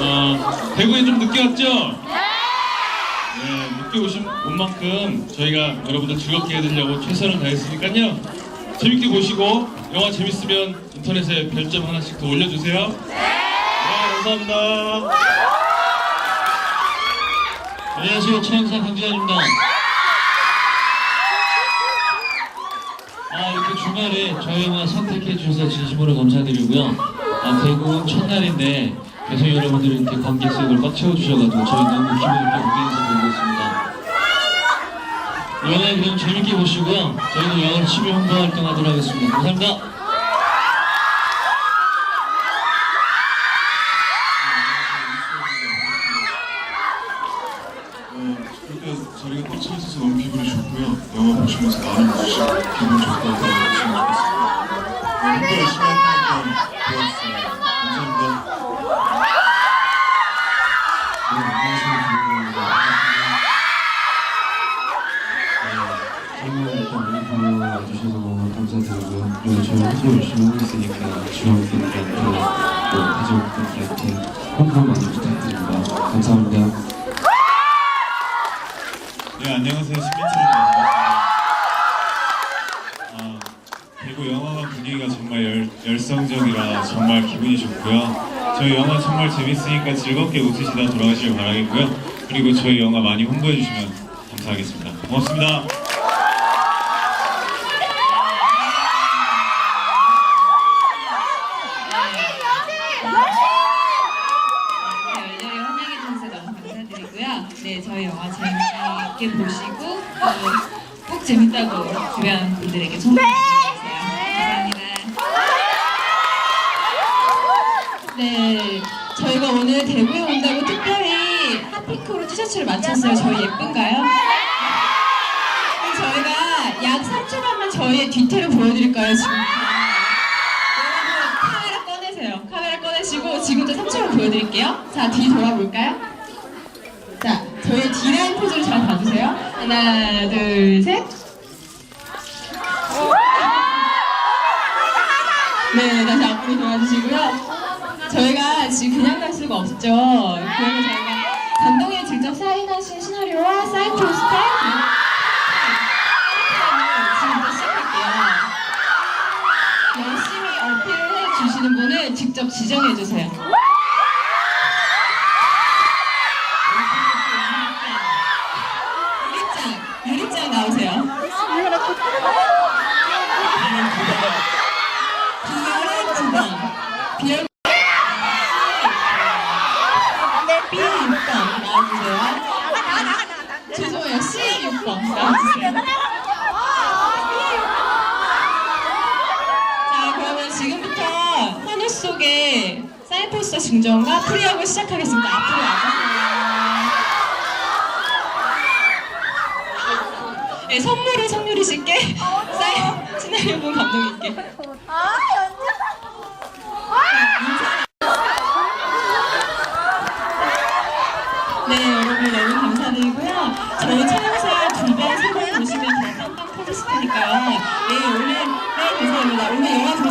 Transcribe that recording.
어, 대구에 좀 늦게 왔죠? 네, 늦게 오신 온 만큼 저희가 여러분들 즐겁게 해드리려고 최선을 다했으니까요. 재밌게 보시고 영화 재밌으면 인터넷에 별점 하나씩 더 올려주세요. 네, 감사합니다. 안녕하세요. 최영상 강진환입니다. 아, 이렇게 주말에 저희 영화 선택해 주셔서 진심으로 감사드리고요. 아, 대구 첫날인데 계속 여러분들이 이렇게 관객석을 꽉 채워주셔가지고 저희 너무 기분 좋게 무대에서 보고 있습니다. 영화 그럼 재밌게 보시고요. 저희는 영화 10일 홍보 활동하도록 하겠습니다. 감사합니다. 자리가 꽉 차 있어서 너무 기분이 좋고요. 영화 보시면서 많은 웃으시고 기분 좋다고 생각하시면 좋겠습니다. 주셔서 너무 감사드리고요. 그리고 저희 홍보 열심히 하고 있으니까 주변분들한테 또 가족분들한테 홍보 많이 부탁드립니다. 감사합니다. 네, 안녕하세요. 신민철입니다. 아, 대구 영화관 분위기가 정말 열, 열성적이라 정말 기분이 좋고요. 저희 영화 정말 재밌으니까 즐겁게 웃으시다 돌아가시길 바라겠고요. 그리고 저희 영화 많이 홍보해 주시면 감사하겠습니다. 고맙습니다. 네, 저희 영화 재밌게 보시고 또 꼭 재밌다고 주변 분들에게 소문 부탁드리세요. 감사합니다. 네, 저희가 오늘 대구에 온다고 특별히 핫핑크로 티셔츠를 맞췄어요. 저희 예쁜가요? 그럼 저희가 약 3초간만 저희의 뒤태를 보여드릴까요, 지금? 여러분 카메라 꺼내세요. 카메라 꺼내시고 지금도 3초만 보여드릴게요. 자, 뒤 돌아볼까요? 하나, 둘, 셋. 네, 다시 앞으로 돌아주시고요. 저희가 지금 그냥 갈 수가 없죠. 그래서 저희가 감독님 직접 사인하신 시나리오와 사인 직접 지정해 주세요. 유리짱, 유리짱 나오세요. 비열의 주방, 비열 B6번 나와주세요. 죄송해요, C6번 나와주세요. 자, 그러면 지금부터 환호 속에 사이포스터 증정과 프리하고 시작하겠습니다. 앞으로 와주세요. 네, 선물을 성유리 씨께 사인 시나리오분 감독님께. 네, 여러분 너무 감사드리고요. 저희 촬영사 두 번, 세번 보시면 더 빵빵 터졌을 테니까요. 네, 오늘, 네, 감사합니다. 오늘 영화.